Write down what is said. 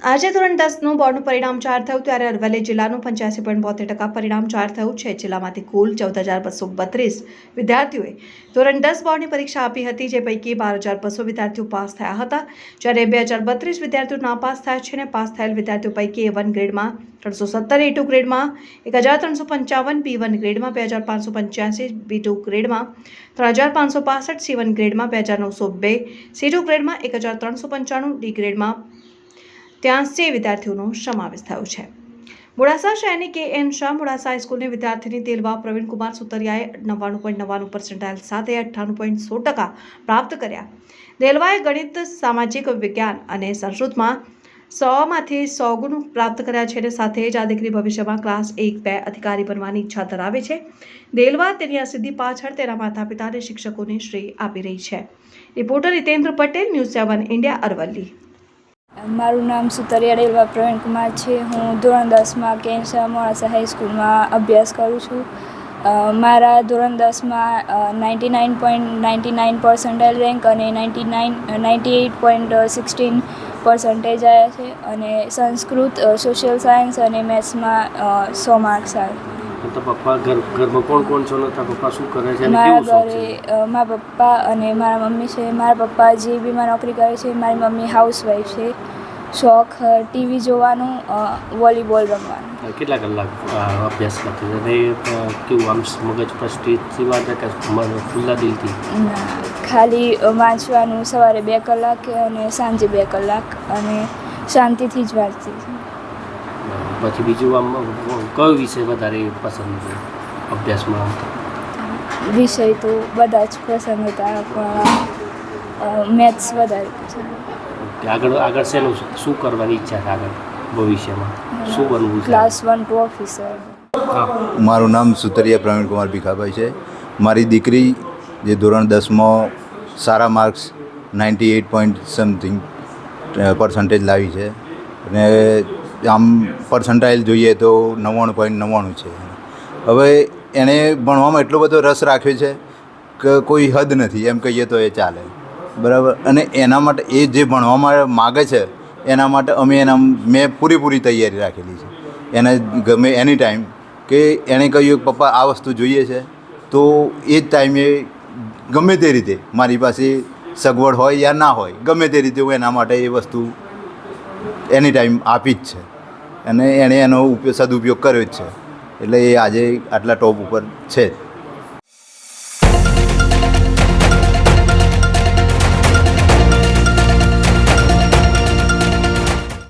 આજે ધોરણ દસનું બોર્ડનું પરિણામ જાહેર થયું, ત્યારે અરવલ્લી જિલ્લાનું પંચ્યાસી પોઈન્ટ બોતેર ટકા પરિણામ જાહેર થયું છે. જિલ્લામાંથી કુલ ચૌદ હજાર બસો બત્રીસ વિદ્યાર્થીઓએ ધોરણ દસ બોર્ડની પરીક્ષા આપી હતી, જે પૈકી બાર હજાર બસો વિદ્યાર્થીઓ પાસ થયા હતા. જ્યારે બે હજાર બત્રીસ વિદ્યાર્થીઓ નાપાસ થયા છે અને પાસ થયેલ વિદ્યાર્થીઓ પૈકી એ વન ગ્રેડમાં ત્રણસો સત્તર એ ટુ ગ્રેડમાં એક હજાર ત્રણસો પંચાવન બી વન ગ્રેડમાં બે હજાર પાંચસો પંચ્યાસી બી ટુ ગ્રેડમાં ત્રણ હજાર પાંચસો પાસઠ સી વન ગ્રેડમાં બે હજાર નવસો બે સી ટુ ગ્રેડમાં એક હજાર ત્રણસો પંચાણું ડી ગ્રેડમાં ત્યાંસી વિદ્યાર્થીઓનો સમાવેશ થયો છે. મોડાસા શહેરની કે એન શાહ મોડાસા હાઈસ્કૂલની વિદ્યાર્થીની તેલવા પ્રવીણકુમાર સુતરિયાએ નવ્વાણું પોઈન્ટ નવ્વાણું પર્સન્ટાઇલ સાથે અઠ્ઠાણું પોઈન્ટ સો ટકા પ્રાપ્ત કર્યા. દેલવાએ ગણિત, સામાજિક વિજ્ઞાન અને સંસ્કૃતમાં સોમાંથી સો ગુણ પ્રાપ્ત કર્યા છે અને સાથે જ આ દીકરી ભવિષ્યમાં ક્લાસ એક બે અધિકારી બનવાની ઈચ્છા ધરાવે છે. દેલવા તેની આ સિદ્ધિ પાછળ તેના માતા પિતા અને શિક્ષકોને શ્રેય આપી રહી છે. Reporter Hitendra Patel, news seven India Aravalli. મારું નામ સુતરિયા ડેલવા પ્રવીણકુમાર છે. હું ધોરણ દસમાં કેન્સર મોડાસા હાઈસ્કૂલમાં અભ્યાસ કરું છું. મારા ધોરણ દસમાં ninety nine point ninety nine percentile rank અને ninety nine ninety eight point sixteen percentage આવ્યા છે અને સંસ્કૃત સોશિયલ સાયન્સ અને મેથ્સમાં સો માર્ક્સ આવ્યા તો પપ્પા ઘર ઘરમાં કોણ કોણ છો? ને પપ્પા શું કરે છે? મારા ઘરે મારા પપ્પા અને મારા મમ્મી છે. મારા પપ્પા જે બીમાં નોકરી કરે છે મારી મમ્મી હાઉસવાઈફ છે. શોખ ટીવી જોવાનું વોલીબોલ રમવાનું. કેટલા કલાક અભ્યાસ કરતી અને કેવું આમ મગજ પર સ્ટેજથી વાંચે કે ખુલ્લા દિલથી? ખાલી વાંચવાનું સવારે બે કલાક અને સાંજે બે કલાક અને શાંતિથી જ વાંચતી છું પછી બીજું આમ કયો વિષય વધારે પસંદ છે અભ્યાસમાં? વિષય તો બધા જ પસંદ હતા પણ મેથ્સ વધારે પસંદ. કે આગળ આગળ શેનું શું કરવાની ઈચ્છા છે આગળ ભવિષ્યમાં? શું બનવું છે? ક્લાસ વન ટુ ઓફિસર મારું નામ સુતરિયા પ્રવીણકુમાર ભીખાભાઈ છે. મારી દીકરી જે ધોરણ દસમાં સારા marks ninety eight point something percentage લાવી છે. અને આમ પર્સન્ટાઇલ જોઈએ તો નવ્વાણું પોઈન્ટ નવ્વાણું છે. હવે એણે ભણવામાં એટલો બધો રસ રાખ્યો છે કે કોઈ હદ નથી. એમ કહીએ તો એ ચાલે. બરાબર? અને એના માટે એ જે ભણવામાં માગે છે, એના માટે અમે એના, મેં પૂરેપૂરી તૈયારી રાખેલી છે. એને ગમે એની ટાઈમ કે એણે કહ્યું કે પપ્પા, આ વસ્તુ જોઈએ છે. તો એ જ ટાઈમે ગમે તે રીતે મારી પાસે સગવડ હોય યા ના હોય, ગમે તે રીતે હું એના માટે એ વસ્તુ એની ટાઈમ આપી જ છે. અને એણે એનો ઉપયોગ સદુપયોગ કર્યો જ છે. એટલે એ આજે આટલા ટોપ ઉપર છે.